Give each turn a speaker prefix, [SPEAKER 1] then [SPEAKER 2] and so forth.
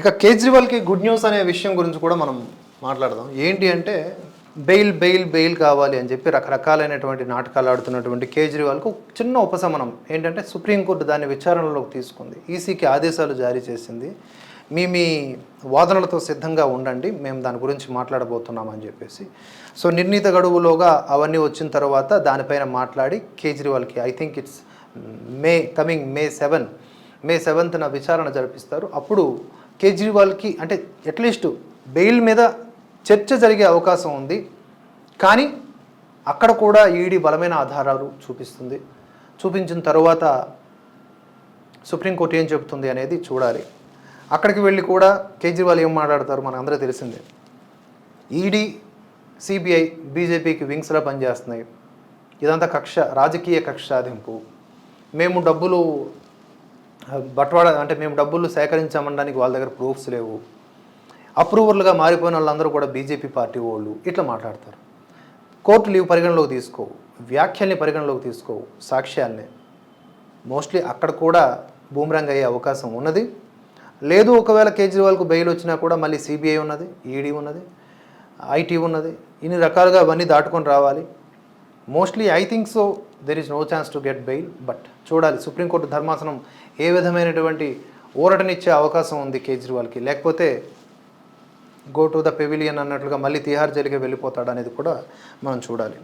[SPEAKER 1] ఇక కేజ్రీవాల్కి good news అనే విషయం గురించి కూడా మనం మాట్లాడదాం. ఏంటి అంటే బెయిల్ బెయిల్ బెయిల్ కావాలి అని చెప్పి రకరకాలైనటువంటి నాటకాలు ఆడుతున్నటువంటి కేజ్రీవాల్కు చిన్న ఉపశమనం ఏంటంటే సుప్రీంకోర్టు దాన్ని విచారణలోకి తీసుకుంది. ఈసీకి ఆదేశాలు జారీ చేసింది. మీ మీ వాదనలతో సిద్ధంగా ఉండండి మేము దాని గురించి మాట్లాడబోతున్నామని చెప్పేసి. సో నిర్ణీత గడువులోగా అవన్నీ వచ్చిన తర్వాత దానిపైన మాట్లాడి కేజ్రీవాల్కి I think it's May coming May seven May సెవెంత్న విచారణ జరిపిస్తారు. అప్పుడు కేజ్రీవాల్కి అంటే అట్లీస్ట్ బెయిల్ మీద చర్చ జరిగే అవకాశం ఉంది. కానీ అక్కడ కూడా ఈడీ బలమైన ఆధారాలు చూపిస్తుంది. చూపించిన తర్వాత సుప్రీంకోర్టు ఏం చెబుతుంది అనేది చూడాలి. అక్కడికి వెళ్ళి కూడా కేజ్రీవాల్ ఏం మాట్లాడతారు మన అందరూ తెలిసిందే. ఈడీ సిబిఐ బీజేపీకి వింగ్స్లా పనిచేస్తున్నాయి. ఇదంతా కక్ష రాజకీయ కక్ష సాధింపు మేము డబ్బులు బట్వాడ అంటే మేము డబ్బులు సేకరించామనడానికి వాళ్ళ దగ్గర ప్రూఫ్స్ లేవు. అప్రూవర్లుగా మారిపోయిన వాళ్ళందరూ కూడా బీజేపీ పార్టీ వాళ్ళు ఇట్లా మాట్లాడతారు. కోర్టులు ఇవి పరిగణలోకి తీసుకోవు వ్యాఖ్యల్ని పరిగణలోకి తీసుకోవు సాక్ష్యాల్ని. మోస్ట్లీ అక్కడ కూడా బూమరంగ్ అయ్యే అవకాశం ఉన్నది. లేదు ఒకవేళ కేజ్రీవాల్కు బెయిల్ వచ్చినా కూడా మళ్ళీ సిబిఐ ఉన్నది ఈడీ ఉన్నది ఐటీ ఉన్నది ఇన్ని రకాలుగా అవన్నీ దాటుకొని రావాలి. Mostly I think so there is no chance to get bail but చూడాలి. సుప్రీంకోర్టు ధర్మాసనం ఏ విధమైనటువంటి ఊరటనిచ్చే అవకాశం ఉంది కేజ్రీవాల్కి. లేకపోతే గో టు ద పెవిలియన్ అన్నట్లుగా మళ్ళీ తిహార్ జైలుకి వెళ్ళిపోతాడు అనేది కూడా మనం చూడాలి.